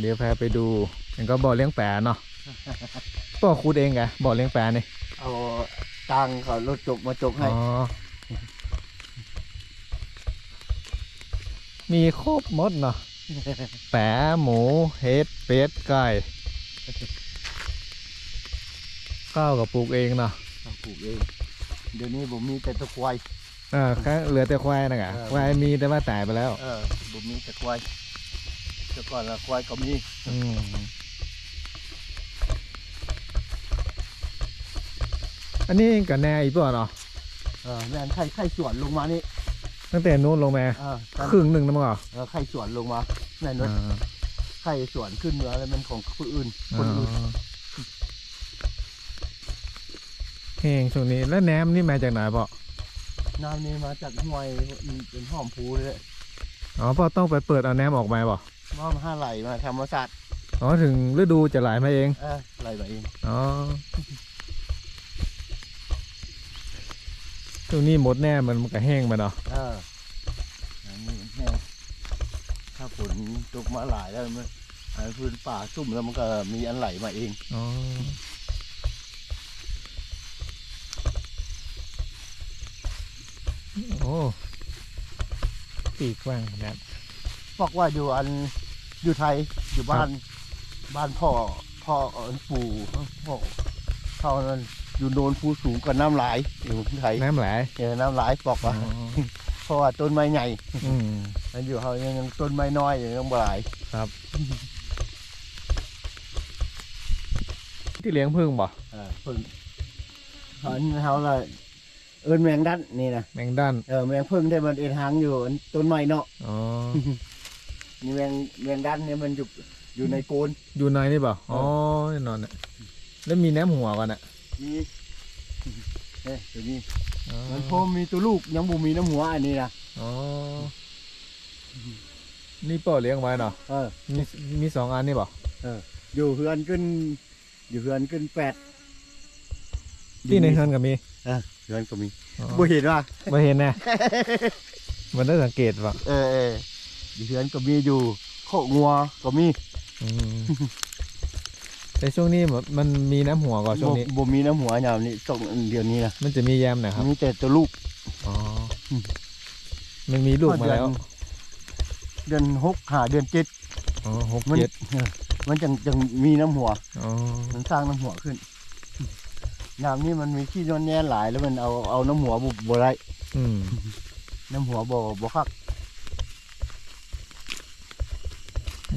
เดี๋ยวแพาไปดูมันก็บ่อเลี้ยงแปะเนาะป่อคูดเองไงบ่อเลี้ยงแปะนี่เอาตังเขารถจกมาจกให้ อ๋อ มีครบหมดเนาะแปะหมูเห็ดเป็ดไก่ข้าวกับปลูกเองเนาะเราปลูกเองเดี๋ยวนี้ผมมีแต่ตะควายอ่าแค่เหลือแต่ควายนะกะเออควายมีแต่ว่าตายไปแล้ว เออผมมีแต่ควาย แต่ก่อนละควายก็มีอืมอันนี้กับแน่อีกป่ะเนาะเออแม่นไข่ไข่สวนลงมานี่ตั้งแต่นู้นลงมาเออตอนครึ่งหนึ่งนะมั้งเหรอเออไข่สวนลงมาแม่นว่าอ่าไข่สวนขึ้นเหนืออะไรมันของคนอื่นคนอ๋อื่นอแห้งช่วงนี้แล้วแหนมนี่มาจากไหนป่ะน้ำนี่มาจากห้วยเป็นห้อมพูเลยอ๋อป่ะต้องไปเปิดเอาแหนมออกมาป่ะ น้ำห้าไหลมาธรรมศาสตร์อ๋อถึงฤดูจะไหลมาเองเออไหลมาเองอ๋อช่วงนี้หมดแน่มันมันก็แห้งมาเนาะเอออันนี้แห้งถ้าฝนตกมาหลายแล้วมันไอ้พื้นป่าซุ่มแล้วมันก็มีอันไหลมาเองอ๋อโอ้ปีกกว้างขนาดบอกว่าอยู่อัน อยู่ไทยอยู่บ้าน บ้านพ่อพ่อเอิ้นปู่พ่อเขานั้นอยู่โนนภูสูงกับน้ำไหลายอยู่ที่ไทยน้ำไหลเจอน้ำไหลายบอกอ๋อว่าเพราะว่าต้นไม้ใหญ่อืมมันอยู่เขายังยังต้นไม้น้อยยังยังบ่หลายที่เลี้ยงพึ่งบ่เออเพิ่งเขาอันนี้เขาเลยเอินแมงดันนี่นะแมงด้านเออแมงพึ่งได้มันเอ็นหางอยู่อันต้นไม้เนาะอ๋อ นี่แมงแมงดันเนี่ยมันอยู่อยู่ในโกน อยู่ในนี่บ่อ๋อแน่นอนน่ะแล้วมีแหนมหัวกันอะนี่เอ้ยตัวนี้อ๋อมันพอมีตัวลูกยังบ่มีน้ำหัวอันนี้นะอ๋อนี่ป่อเลี้ยงไว้เนาะเออ มีมีสองอันนี่บ่อยู่เฮือนขึ้น อยู่เฮือนขึ้นแปดที่ในเฮือนก็มีเออเฮือนก็มีอ๋อบ่เห็นว่า ไม่เห็นแน่มันได้สังเกตป่ะเออเอออยู่ เฮือนก็มีอยู่โคกงัวก็มีอืมแต่ช่วงนี้มันมันมีน้ำหัวก่อนช่วงนี้บ่บ่มีน้ำหัวยามนี้ต้องเดือนนี้นะมันจะมีแยมนะครับมีแต่ตัวลูกอ๋ออมมันมีลูกมาแล้ว เดือนหกหาเดือนเจ็ดอ๋อหกมันเจ็ดเออมันจังจังมีน้ำหัวอ๋อมันสร้างน้ำหัวขึ้นน้ำนี่มันมีขี้ย้อนแย่หลายแล้วมันเอาเอาน้ำหัวบ่บ่ได้อืมน้ำหัวบ่บ่คัก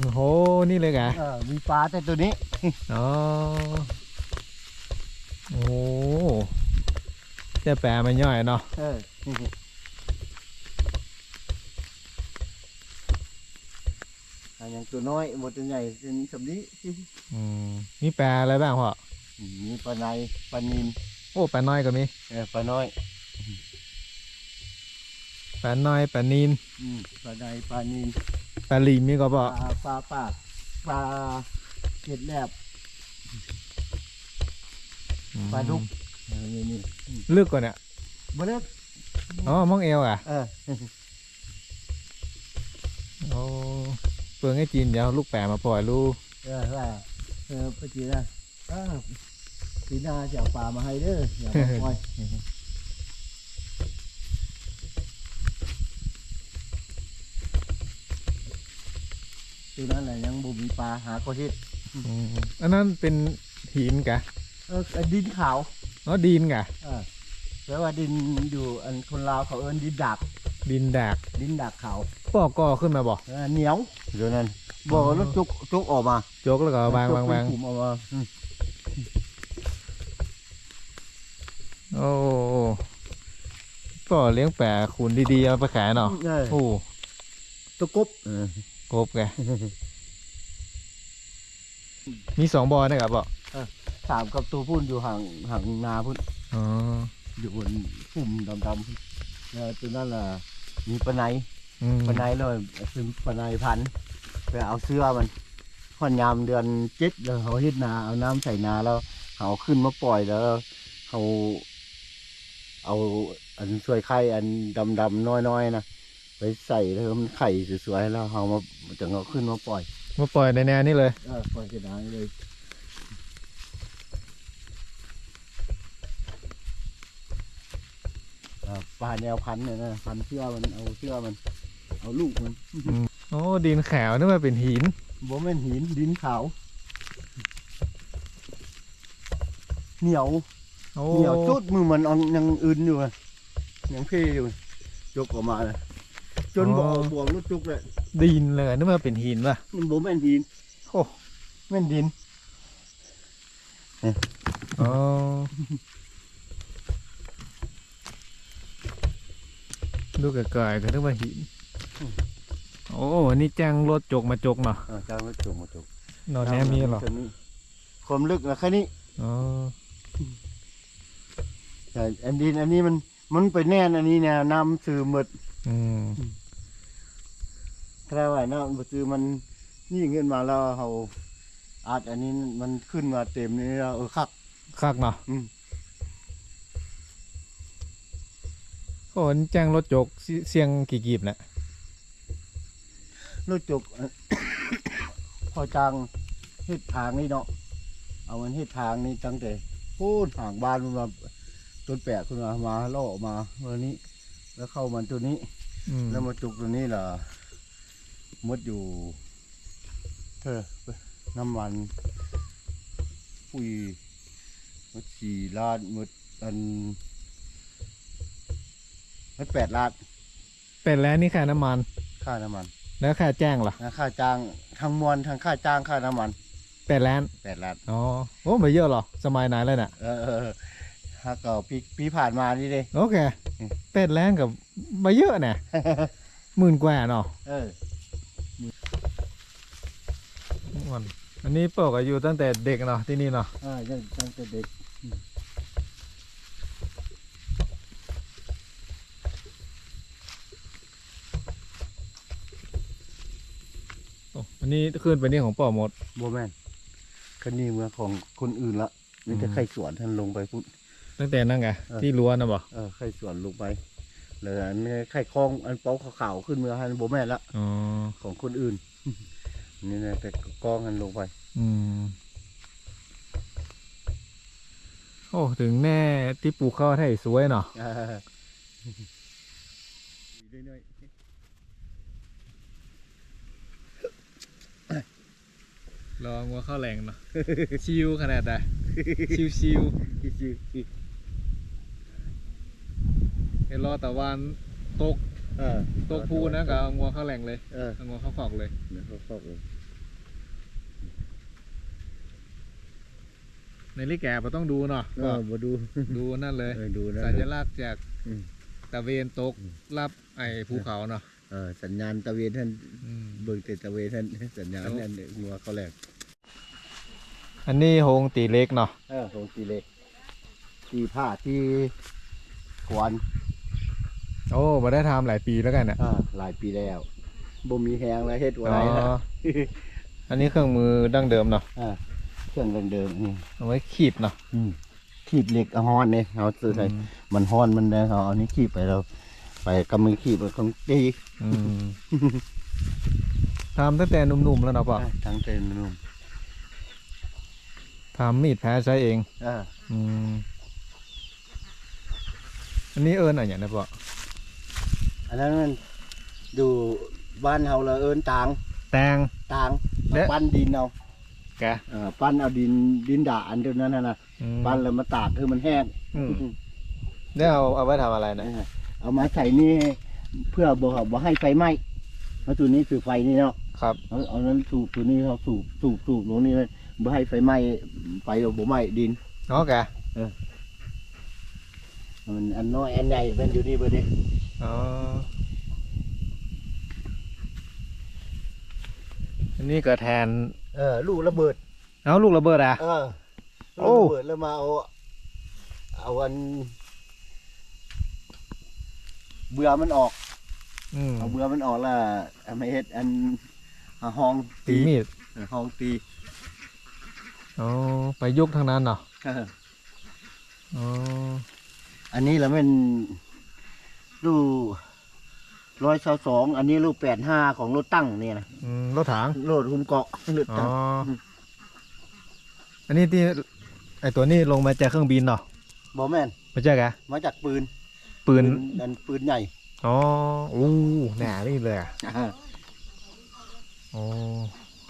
โอ้โห นี่เลยกะเออมีปลาแต่ตัวนี้ อ๋อ โอ้จะแปลมันย่อยเนาะเอออันยังตัวน้อยหมดตัวใหญ่เป็นสำนี้อืมมีแปลอะไรบ้างพ่อมีปลาในปลานินโอ้แปลน้อยก็มีเออปลาน้อยแปลน้อยแปลนีนอืมปลาในปลานินแปลลีมมีก็ปบ่ลาปลาปากปลาเกล็ดแลบปลาดุกเออนี่นี่ลึกกว่าเนี่ยบ่เลิกอ๋อมองเอวอะเออโอ้เปลืองให้จีนเดี๋ยวเอาลูกแปะมาปล่อยลูกเออว่าเออพอจีนะเออปีหน้าจะเอาปลามาให้เด้ออย่ามาปล่อย ตัวนั้นแหละยังบ่มีปลาหาก็เฮ็ดอืมอันนั้นเป็นหินกะเอออันดินขาวอ๋อดินกะเออแปลว่าดินอยู่อันคนลาวเขาเอิ้นดินดากดินดากดินดากขาวปอกก็ขึ้นมาบ่เออเหนียวเดี๋ยวนั้นบ่รถจุกจุกออกมาโจกแล้วก็วางวางวางจุกเป็นกลุ่มออกมาอืมโอ้ก็เลี้ยงแปะขุนดีๆเอาไปขายเนาะเออโอ้ตะกบเออ กบแกมีสองบอนะครับบ่ถามกับตัวพุ่นอยู่ห่างห่างนาพุ่นอ๋ออยู่บนปุ่มดำๆพุ่นแล้วตัวนั้นล่ะมีปลาไหนอืมปลาไหนเลยซึ่งปลาไหนพันธุ์ไปเอาเสื้อมันพอนยามเดือนเจ็ดแล้วเขาเฮ็ดนาเอาน้ำใส่นาแล้วเขาขึ้นมาปล่อยแล้วเขาเอาอันสวยไข่อันดำๆน้อยๆนะ ไปใส่แล้วมันไข่สวยๆแล้วเขามาจังเอาขึ้นมาปล่อยมาปล่อยในแนวนี้เลยเออปล่อยกระดานเลยเอ่อปลาแนวพันธุ์เนี่ยนะพันธุ์เชื่อมันเอาเชื่อมัน เอาลูกมันโอ้ดินแขวนึกว่าเป็นหินบ่แม่นหินดินขาว เหนียวโอ้เหนียวจุดมือมันเอายังอื่นอยู่อะยังเพอยู่ยกออกมาเลย จนบ่ออกบ่วงรุดจุกเลยดินเลยนึกว่าเป็นหินป่ะมันบ่แม่นดินโอ้แม่นดินอ๋อดูไกลๆก็นึกว่าหิน โอ้อันนี่แจ้งรถจกมาจกเนาะอ่าจ้างมาจุกมาจุกนอนแนวมีเหรอแค่นี้ความลึกนะแค่นี้อ๋อแต่อันดินอันนี้มันมันไปแน่นอันนี้เนี่ยน้ำซื้อหมดอืม ถ้าว่าน้ำบ่ซื้อมันนี่เงินมาแล้วเขาอาจอันนี้มันขึ้นมาเต็มนี่แล้วเออคักคักเนาะอืมโอ้อันนี้แจ้งรถจกเสีเสียงกี่กีบนะรถจุกพอจังเฮ็ดทางนี่เนาะเอามันเฮ็ดทางนี่ตั้งแต่พูดห่างบ้านมันมาต้นแปะขึ้นมามาล่อออกมาเมื่อนี้ แล้วเข้ามันตัวนี้อืมแล้วมาจุกตัวนี้ล่ะ มดอยู่ เธอน้ำมันปุยมดสี่ล้านมดอันมดแปดล้านเป็นแล้วนี่ค่าน้ำมัน ค่าน้ำมัน แล้วค่าแจ้งล่ะนะค่าจ้างทั้งมวลทั้งค่าจ้างค่าน้ำมันแปดล้านแปดล้านอ๋อโอ้ไม่เยอะหรอสมัยไหนแล้วน่ะเออเออเออถ้าก็ปีปีผ่านมานี่เลยโอเคอืมแปดล้านกับไม่เยอะน่ะหมื่นกว่าเนาะเออ วันอันนี้ปกอายุตั้งแต่เด็กเนาะที่นี่เนาะเออยังตั้งแต่เด็กโอ้อันนี้ขึ้นไปนี่ของป่อหมด โบแมนคันนี้เมืองของคนอื่นละนี่จะอืมไข่สวนท่านลงไปพุทธตั้งแต่นั่งไงเออที่รั้วนะบ่เออไข่สวนลงไป แล้วอันนี้ไข่คลองอันเป้าขาวๆขึ้นเมืองท่านโบแมนละอ๋อของคนอื่น นี่นะแต่กองกันลงไป อืมโอ้ถึงแน่ที่ปลูกข้าวไทยสวยเนาะเออเรื่อยรองัวข้าวแรงเนาะชิวขนาดไหนชิวชิวๆชิวๆ เห็นรอแต่วันตกๆเออตกพูนะกับงัวข้าวแรงเลยเออเอางัวข้าวขอกเลยเดี๋ยวเขาฟอกเลยในลิแกปต้องดูเนาะเออมาดูดูนั่นเลยเออดูนะสัญลักษณ์จากอืม ตะเวนตกอืมรับไอ้ภูเขาเนาะ เออสัญญาณตะเวนท่านอืม เบิ่งแต่ตะเวนท่านสัญญาณครับนั่นงัวเขาแหลกอันนี้โฮงตีเล็กเนาะ เออของตีเล็กตีผ้าที่ขวาน โอ้มาได้ทำหลายปีแล้วกันอะอ่าหลายปีแล้วบ่มีแหงแล้วเฮ็ดไว้อ๋อนะอันนี้เครื่องมือดั้งเดิมเนาะอ่าเครื่องเดิมๆนี่เอาไว้ขีดเนาะอืมขีดเหล็กเอาฮ้อนเนี่ยเอาซื้อใส่อืมมันฮ้อนมันได้เขาเอานี้ขีดไปเราไปกำมือขีดไปของตีอืมทำตั้งแต่หนุ่มๆแล้วเนาะป่ะทั้งเต็มนุ่มทำมีดแพ้ใช้เอง อ่าอืมอันนี้เอิญอะไรอย่างนี้ป่ะ อันนั้นมันดูบ้านเฮาละเอิ้นตางแตงตางและปั้นดินเอาแกเออปั้นเอาดินดินด่าอันเดียวนั้นน่ะนะอืมปั้นแล้วมาตากคือมันแห้ง อืมเนี่ยเอาเอาไว้ทำอะไรนะเออเอามาใส่นี่เพื่อบ่บ่ให้ไฟไหม้เพราะตัวนี้คือไฟนี่เนาะครับ เอาเอานั้นสูบตัวนี้เขาสูบสูบสูบตรงนี้ไว้บ่ให้ไฟไหม้ไฟบ่ไหม้ดิน เนาะแกมันอันน้อยอันใหญ่เป็นอยู่นี่เบิดนี้ อ๋อ อันนี้ก็แทน เออลูกระเบิด เอาลูกระเบิดอะ เออโอ้ ลูกระเบิดแล้วมาเอาเอาอัน เบื่อมันออก อืมเอาเบื่อมันออกแล้วเอามาเฮ็ดอันเอาห้องตีมีดเออห้องตีอ๋อไปยุกทางนั้นเนาะเอออ๋ออันนี้แล้วมัน ลูกร้อยเสาสองอันนี้ลูกแปดห้าของรถตั้งเนี่ยนะอืมรถถังรถหุ้มเกาะรถอ๋อตั้งอันนี้ที่ไอตัวนี้ลงมาจากเครื่องบินเนาะบอแม่นไม่ใช่แกะมาจากปืนปืนอันปืนใหญ่อ๋ออู้หนานี่เลยอะโอ้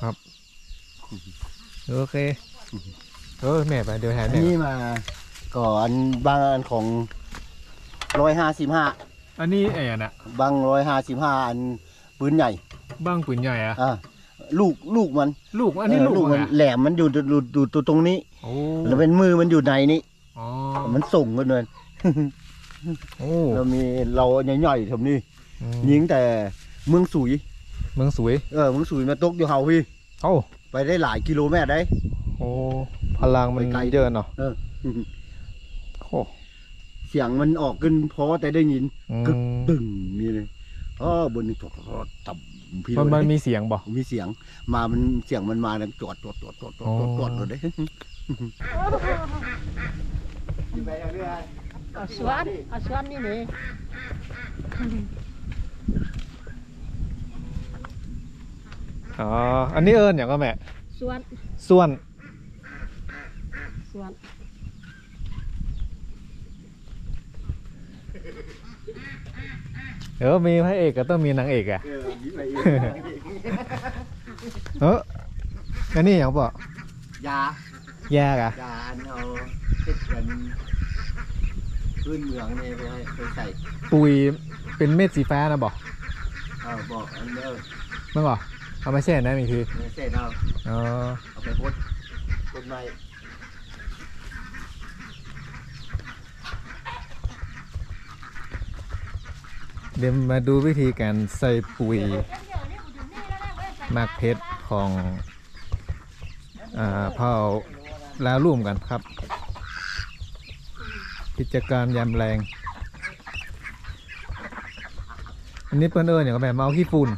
ครับโอเคเออแม่ไปเดี๋ยวแทอันนแม่นี้มาก่อนบางอันของร้อยห้าสิบห้า อันนี้ไอ้อันน่ะบางร้อยห้าสิบห้าอันปืนใหญ่บ้างปืนใหญ่อะอ่าลูกลูกมันลูกอันนี้เลูกมัมันนอะแหลมมันอยู่อยู่อยู่ตัวตรงนี้ โอ้แล้วเป็นมือมันอยู่ในนี้ อ๋อมันส่งกันเลยโอ้เรามีเราใหญ่ๆทำนี่อืมยิงแต่เมืองสุยเมืองสวยเออเมืองสุยมาตกอยู่เฮาพี่ เอ้าไปได้หลายกิโลเมตรได้ โอ้พลังมันไปไกล เยอะเนาะ เออ โอ้ เสียงมันออกขึ้นเพราะแต่ได้ยินอืกึกมตึงมีเลยอ๋อบนนี้จอดตับพี่มันมันเลยมีเสียงบ่ มีเสียง มามันเสียงมันมาแล้วจอดจอดจอดจอดจอดจอดจอดเลยเอาสวนเอาสวนนี่นี่อ๋อ อันนี้เอิญอย่างก็แม่สวนส่วนสวน เดี๋ยวมีพระเอกก็ต้องมีนางเอกอะเอออันนี้อย่างบอกยาแยกอะยาอันเอาเช็ดกันพื้นเมืองเนี่ยไปให้ไปใส่ปุยเป็นเม็ดสีฟ้านะบอกเออบอกอันเด้อมันบอกเอามาแช่น้ำอีกทีเนี่ยเสร็จเอาอ๋อ เอาไปพดต้นไม้ เดี๋ยวมาดูวิธีการใส่ปุ๋ยหมากเพชรของอ่าเผ่าลาลุ่มกันครับ กิจการยามแรง อันนี้เปิ้นเอิญอย่างก็แบบมาเอาขี้ฝุ่น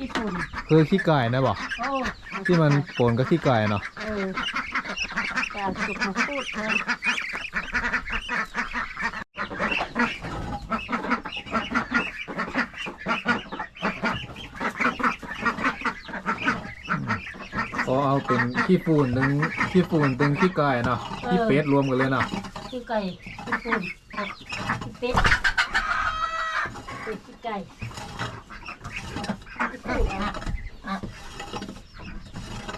ญี่ปุ่นคือขี้ไก่นะบอกโอ้ที่มันปนกับขี้ไก่เนาะเออแต่เอาสุกมาพูด เถอะก็เอาเป็นขี้ฝุ่นตึงขี้ฝุ่นตึงขี้ไก่เนาะขี้เป็ดรวมกันเลยเนาะขี้ไก่ญี่ปุ่นขี้เป็ดเป็ดขี้ไก่ขี้เป็ดอะอะ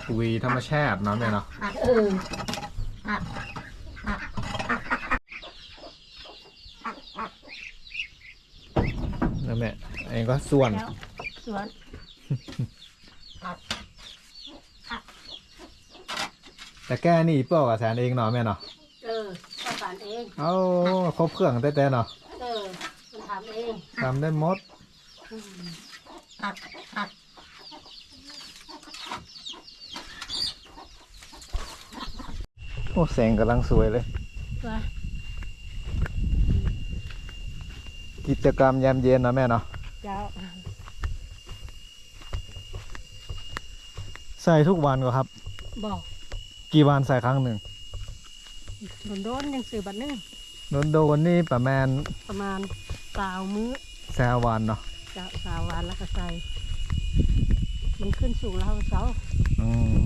ปุ๋ยธรรมชาติเนาะแม่เนาะอะเอออะอะนั่นแม่อันนี้ก็ส่วนแล้วสวน แต่แก้นี่เปล่ากับแสนเองเนาะแม่เนาะเออข้าวสารเอง เอาครบเครื่องแต่ๆเนาะเออ มันทำเองทำได้หมดอืมอัดอัดโอ้แสงกำลังสวยเลยตัวกิจกรรมยามเย็นเนาะแม่เนาะเจ้าใส่ทุกวันก็ครับบอก กี่วันใส่ครั้งหนึ่งโดนโดนๆยังสื่อบัตรนึงโดนโดนๆนี่ประมาณประมาณสาวมื้อแซววันเนาะจะสาววันแล้วก็ใส่ มันขึ้นสู่เราเสาอืม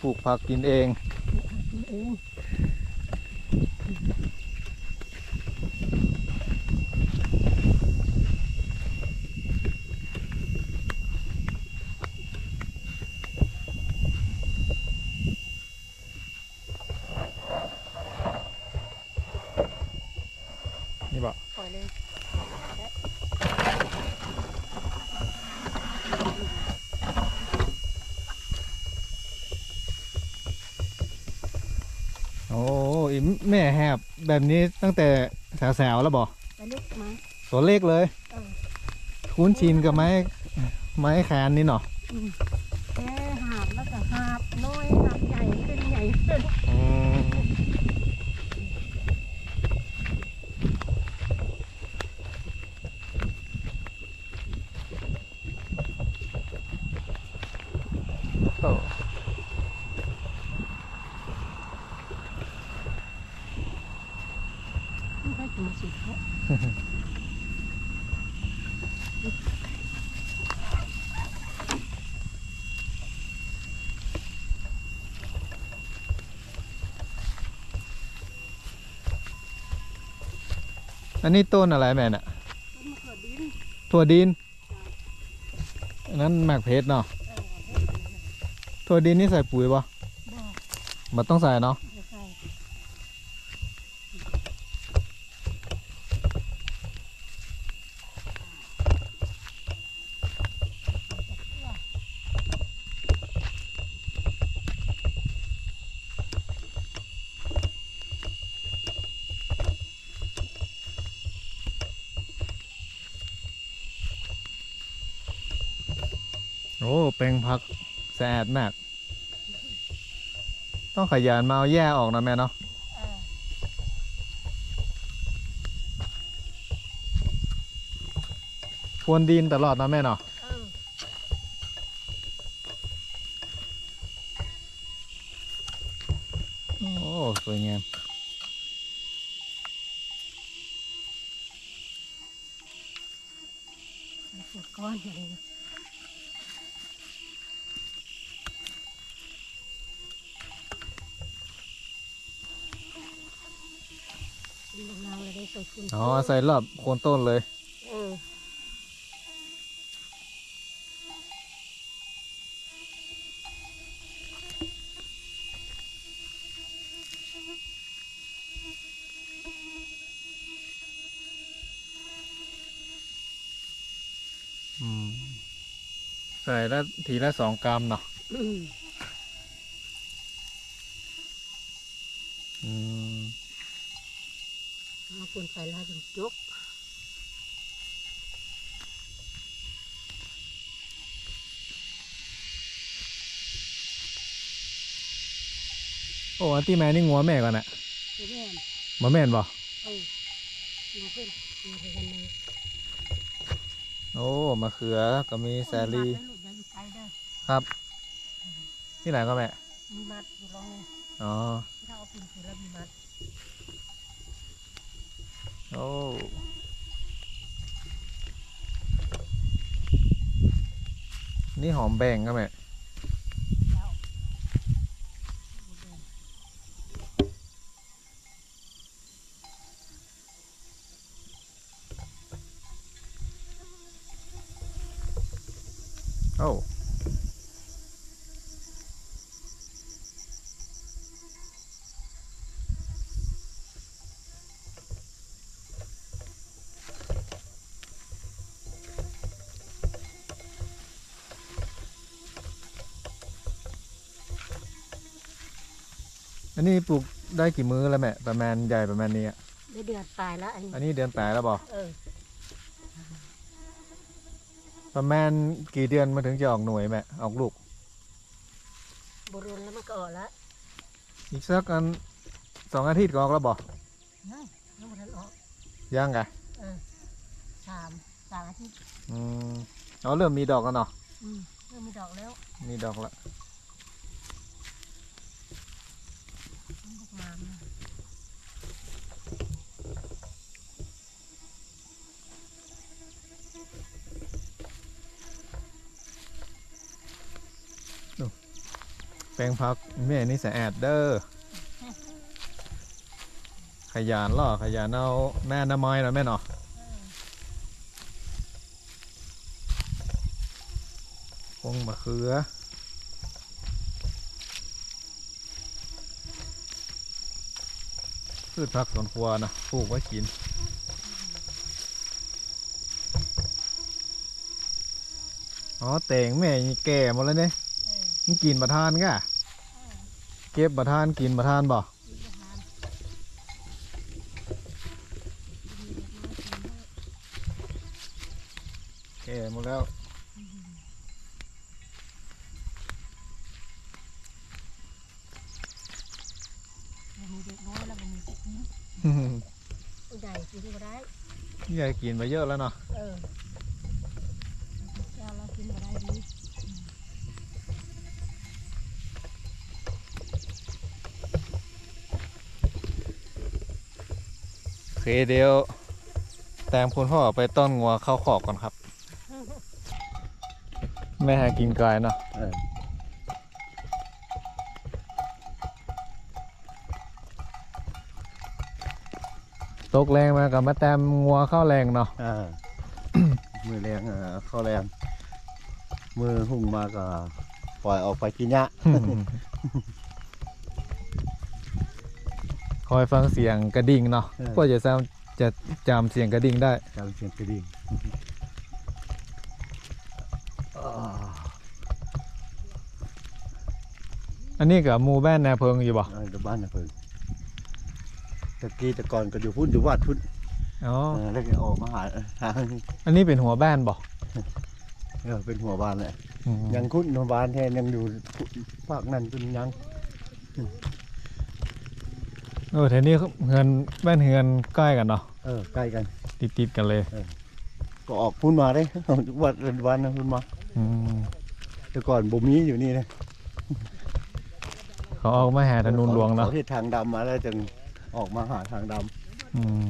ปลูกผักกินเองเอง นี่บอก ปล่อยเลย โอ้ย แม่แหบแบบนี้ตั้งแต่แสวๆแล้วบอกไปเล็กมาตัวเล็กเลย เออ คุ้นชินกับไม้ไม้แขนนี่เนาะ แค่หาบแล้วก็หาบน้อยหาบใหญ่ขึ้นใหญ่ขึ้น อืมโอ้ อันนี้ต้นอะไรแม่น่ะถั่วดิน อันนั้นหมากเพชรเนาะถั่วดินนี่ใส่ปุ๋ยปะบอกมันต้องใส่เนาะ จะใส่ โอ้แปลงผักสะอาด มาก ต้องขยันมาเอาแย่ออกนะแม่เนาะพรวนดินตลอดนะแม่เนาะโอ้สวยงามก้อนอย่งนี้ดูเงาเลยได้ใส่ฝุ่นอ๋อใส่รอบโคนต้นเลย เอออืม ใส่ละทีละสองกรัมเนาะ อืม อืม เอาฝุ่นใส่ล้วจนจกโอ้อันที่แม่นี่งัวแม่ก่อนน่ะแม่บ่แม่นบ่เออมาขึ้นมาไปกันเลยโอ้มะเขือก็มีแซลีครับ ที่ไหนก็แม่ มีมัดอยู่ลองนี่อ๋อถ้าเอาฝุ่นใส่แล้วมีมัด โอ้นี่หอมแบ่งก็แม่ อันนี้ปลูกได้กี่มื้อแล้วแม่ประมาณใหญ่ประมาณนี้อะได้เดือนตายแล้วอันนี้อันนี้เดือนแปดแล้วบ่เออประมาณกี่เดือนมาถึงจะออกหน่วยแม่ออกลูกบรุนแล้วมันก็ออกแล้วอีกสักอันสองอาทิตย์ก็ออกแล้วบ่นั่นยังบรุนออกยังไงเออสามสามอาทิตย์อืมเอาเริ่มมีดอกกันเนาะอืมเริ่มมีดอกแล้ว มีดอกละ มันก็งามนะ แป ลงพักแม่นี่สะอาดเด้อขยันล่อขยันเอาแม่น้ำไม้เนาะแม่เนาะพงมะเขือพืชผักสวนครัวนะปลูกไว้กินอ๋อแต่งแม่นี่แก่หมดแล้วเนี่ยเออมันกินบะทานกะเออ เก็บบะทานกินบะทานบ่กินอาหารกินเด็กน้อยกินได้แก่หมดแล้วมันมีเด็กน้อยแล้วมันมีกินผู้ใหญ่กินก็ได้นี่ยายกินไปเยอะแล้วเนาะเออเจ้าเรากินก็ได้ดี เคเดี๋ยวแตมคุณพ่อไปต้อนงัวเข้าขอกก่อนครับ แม่หากินไกลเนาะเออตกแรงมากับมาแตมงัวเข้าแรงเนาะอ่า มือแรงอ่าเข้าแรงมือหุ่งมาก็ปล่อยออกไปกินยะ คอยฟังเสียงกระดิ่งเนาะเออเพื่อจะจำจะจำเสียงกระดิ่งได้จำเสียงกระดิ่งอ่าอันนี้กับหมูแบ้นแนวเพิงอยู่บ่เออเดี๋ยวบ้านนะเพิ่งตะกี้แต่ก่อนก็อยู่พุ่นอยู่วัดพุ่นอ๋อเออแล้วก็ออกมาหาทางอันนี้เป็นหัวแบ้นบ่เออเป็นหัวบ้านแหละ อืมยังคุ้นหัวบ้านแทนยังอยู่ภาคนั้นเป็นยัง โอ้แถวนี้เฮือนแบ้นเฮือนใกล้กันเนาะเออใกล้กัน ติดติดๆกันเลยก็ออกพุ่นมาได้ออกจากวัดเรนวันนะพุ่นมา อืมแต่ก่อนบ่มีอยู่นี่นะเขาออกมาหาถนนหลวงเนาะเขาที่ทางดำมาแล้วจึงออกมาหาทางดำอืม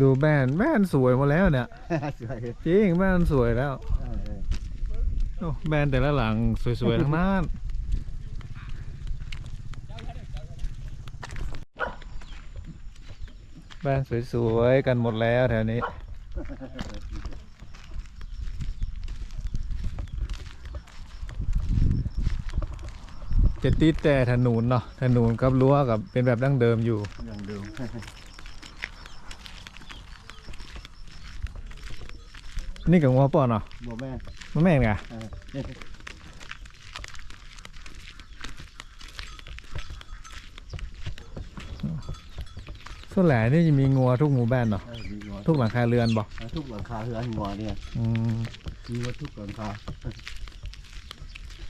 ดูแบ้นแบ้นสวยหมดแล้วเนี่ย สวยจริงแบ้นสวยแล้วเออเออโอ้แบรนด์แต่ละหลังสวยๆ ทั้งนั้นแบรนด์สวยๆ กันหมดแล้วแถวนี้ จะติดแต่ถนนเนาะถนนกับรั้วกับเป็นแบบดั้งเดิมอยู่ยังเดิม นี่กับงัวป่อเนาะบ่แม่นมันแม่นไงเออส่วนแหล่นี่จะมีงัวทุกหมู่บ้านเนาะเออมีหัวทุกหลังคาเรือนบ่เออทุกหลังคาเรือนหัวเนี่ยอืมมีวัดทุกหลังคา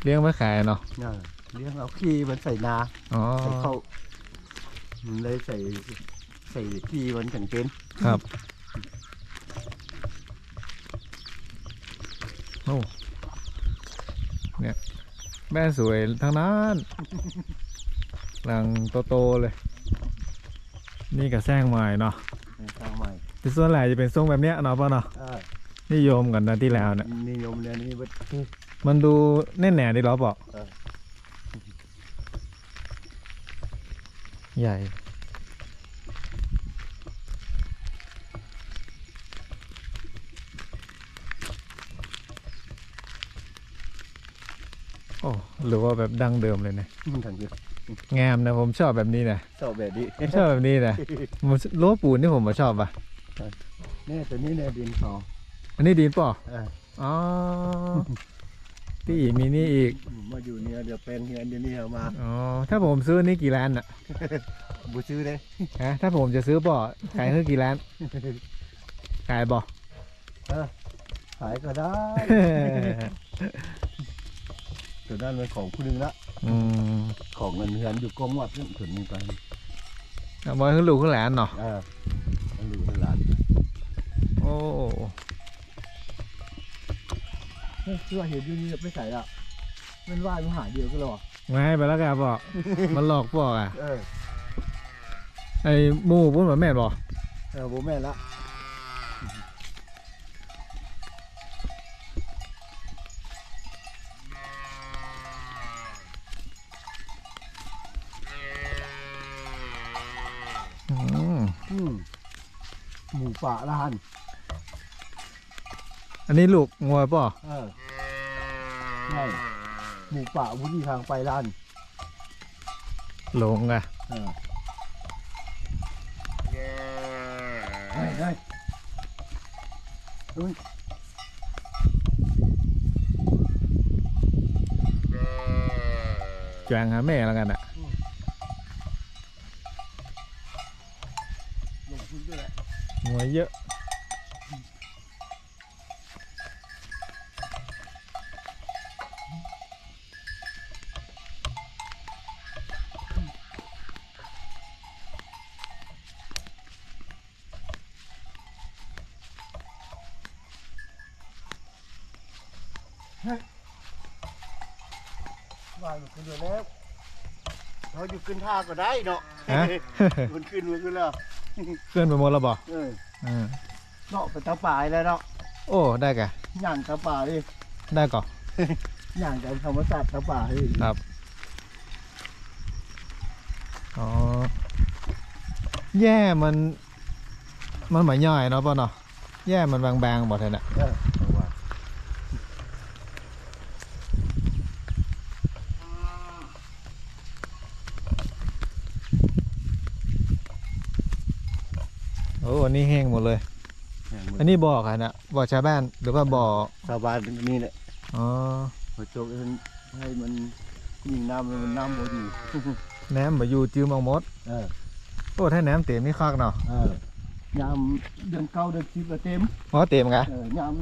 เลี้ยงไว้ขายเนาะเออเลี้ยงเอาขี้มันใส่นาอ๋อใส่เข้ามันเลยใส่ใส่ขี้มันจังเป็นครับ โอ้ เนี่ย แม่สวยทั้งนั้นหลังโตๆเลย นี่กับแซงใหม่เนาะในทางใหม่แต่ส่วนใหญ่จะเป็นทรงแบบเนี้ยเนาะป่ะเนาะเออนิยมกันนะที่แล้วเนี่ยนิยมเรื่องนี้วัดมันดูแน่นแหน่ดีเหรอบอกเออ ใหญ่ โอ้ หรือว่าแบบ ดั้งเดิมเลยเนี่ยมันถังอยู่งามนะผมชอบแบบนี้นะชอบแบบนี้ชอบแบบนี้นะผมรั้วปูนที่ผมมาชอบอะเนี่ยตัวนี้เนี่ยดินเขาอันนี้ดีนป่ะเอออ๋อที่อีกมีนี่อีกมาอยู่เนี่ยเดี๋ยวเป็นเฮียนเดี๋ยวนี้เอามาอ๋อถ้าผมซื้อนี่กี่ล้านอะบูซื้อเลยฮะถ้าผมจะซื้อป่อขายคือกี่ล้านขายบ่ขายก็ได้ ตัวนั้นเป็นของผู้หนึงละอืมของเงินเฮือนอยู่กองวัดนี่ถึงนี่ไปเอาไว้คือลูกคือหลานเนาะเออมันอยู่ในร้านโอ้เฮ้ยที่ว่าเห็นอยู่นี่ไม่ใส่ละมันว่ายมันหาเดียวก็หรอไม่ให้ไปแล้วกันบอก มันหลอกบอกอะเออไอ้หมูพุ่นแบบแม่นบอกเออโบแม่นละ หมูป่าละหันอันนี้ลูกงัวป่อเออใช่หมูป่าวุ้นทางไปร้านหลงอะเออเฮ้ยเฮ้ยอุ้ยแจงหาแม่แล้วกันอะ ลงพื้นด้วยแหละ งัวเยอะวางอยู่คนเดียวแล้วเขาอยู่ขึ้นท่าก็ได้เนาะฮะ มันขึ้นมันขึ้นแล้ว เคลื่อนไปหมดแล้วบ่ เออเออเนาะไปตาป่ายแล้วเนาะโอ้ได้กะย่างตาป่าดิได้ก่อย่างจากธรรมศาสตร์ตาป่าดิครับอ๋อแย่มัน มันเหมือนย่อยเนาะป่ะเนาะแย่มันบางๆหมดเลยน่ะ เออเอาว่ะ โอ้อันนี้แห้งหมดเลย อั นนี้บ่อกันนะบ่อชาวบ้านหรือว่าบ่อชาวบ้านนี่แหละอ๋อพอจกให้มันยิงน้ำมันน้ำบ่ดีแหนมมาอยู่จื้อมองมดเออโอ้ถ้าแหนมเต็มนี่คักเนาะเออยามเดือนเก้าเดือนสิบก็เต็มอ๋อเต็มกะเออยาม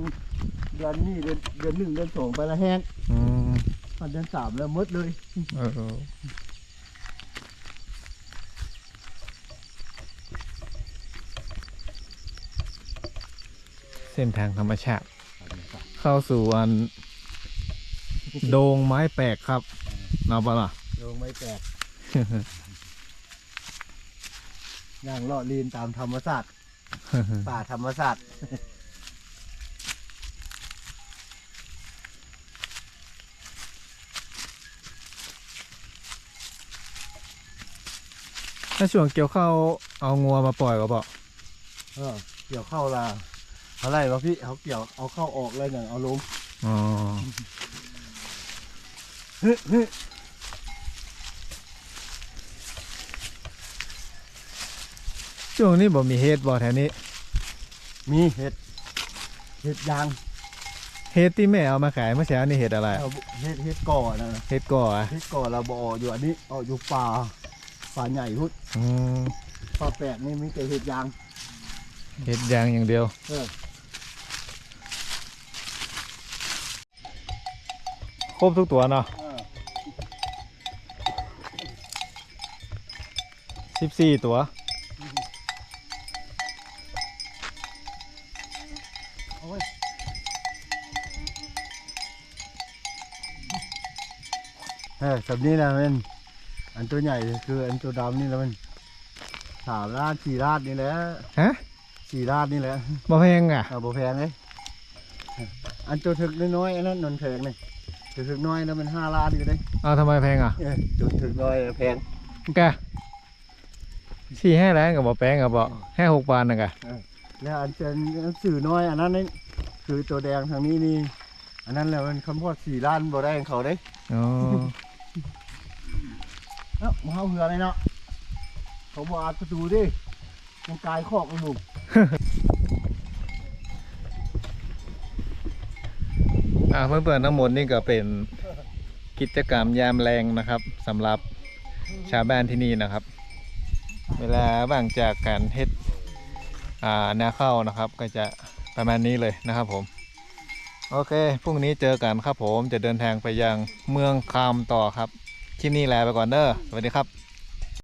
เดือนนี้เดือนเดือนหนึ่งเดือนสองไปละแห้งอืมพอเดือนสามแล้วหมดเลยเออเออเส้นทางธรรมชาติ เข้าสู่อัน โดงไม้แปลกครับเนาะปะล่ะ ลงไม่แตกย่างเลาะลีนตามธรรมศาสตร์ป่าธรรมศาสตร์ถ้าช่วงเกี่ยวข้าวเอางัวมาปล่อยก็บอกเออเกี่ยวเข้าละ อะไรวะพี่เขาเกี่ยวเอาเข้าออกเลยอย่างเอาลงอ๋อฮึฮึช่วงนี้บ่มีเฮ็ดบ่แถวนี้มีเห็ดเห็ดยางเฮ็ดที่แม่เอามาขายเมื่อเช้านี่เฮ็ดอะไรเอาเห็ดเห็ดก่อนะเฮ็ดก่ออะเห็ดก่อเราบออยู่อันนี้ออกอยู่ป่าป่าใหญ่พุดอืมป่าแปดนี่มีแต่เห็ดยางเฮ็ดยางอย่างเดียว เออ ครบทุกตัวเนาะเออสิบสี่ตัวโอ้ยเออแบบนี้นะมันอันตัวใหญ่คืออันตัวดำนี่แหละมันสามราดสี่ราดนี่แหละฮะสี่ราดนี่แหละบ่แพงอะเอาบ่แพงเลยอันตัวถึกน้อยๆอันนั้นนนแพงเลย ตัวถึกน้อยแล้วมันห้าราดอยู่เลยเอาทำไมแพงอะเออตัวถึกน้อยแพงกะสี่ห้าแรงกับบ่แพงกับบ่แค่หกบาทน่ะกะแล้วอันเป็นอันสื่อน้อยอันนั้นนี่คือตัวแดงทางนี้นี่ อันนั้นแหละมันคำพอดสี่ล้านบ่ได้ของเขาเด้อ๋อเอ้ามาเอาเหือเลยเนาะเขาบอกอัดประตูดิมันกายคอกมันลู อ่าเพื่อนๆทั้งหมดนี่ก็เป็นกิจกรรมยามแรงนะครับสำหรับชาวบ้านที่นี่นะครับ เวลาว่างจากการเฮ็ดอ่านาข้าวนะครับ ก็จะประมาณนี้เลยนะครับผม โอเคพรุ่งนี้เจอกันครับผมจะเดินทางไปยังเมืองคามต่อครับที่นี่แลาไปก่อนเด้อสวัสดีครับ